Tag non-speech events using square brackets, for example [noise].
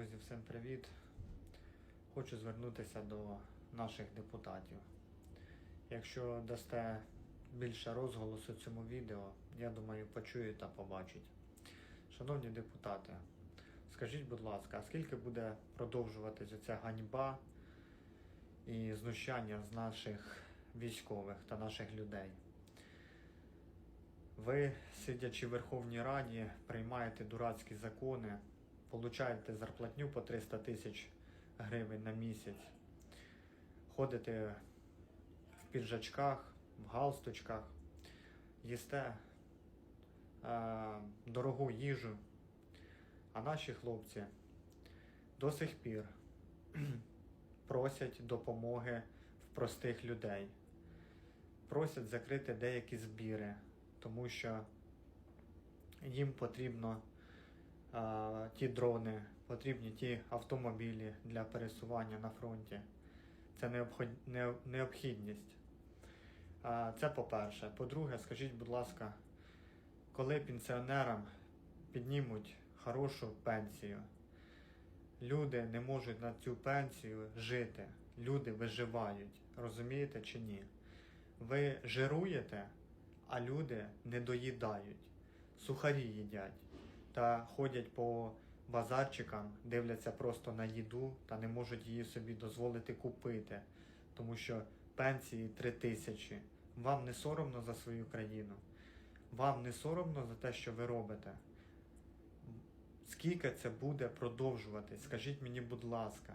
Друзі, всім привіт! Хочу звернутися до наших депутатів. Якщо дасте більше розголосу цьому відео, я думаю, почують та побачать. Шановні депутати, скажіть, будь ласка, скільки буде продовжуватися ця ганьба і знущання з наших військових та наших людей? Ви, сидячи в Верховній Раді, приймаєте дурацькі закони, получаєте зарплатню по 300 тисяч гривень на місяць, ходите в піджачках, в галстучках, їсте е, дорогу їжу, а наші хлопці до сих пір [clears throat] просять допомоги в простих людей, просять закрити деякі збіри, тому що їм потрібно ті дрони, потрібні ті автомобілі для пересування на фронті. Це необхідність. Це по-перше. По-друге, скажіть, будь ласка, коли пенсіонерам піднімуть хорошу пенсію, люди не можуть на цю пенсію жити, люди виживають. Розумієте чи ні? Ви жируєте, а люди не доїдають, сухарі їдять та ходять по базарчикам, дивляться просто на їду та не можуть її собі дозволити купити, тому що пенсії 3 тисячі. Вам не соромно за свою країну? Вам не соромно за те, що ви робите? Скільки це буде продовжувати? Скажіть мені, будь ласка.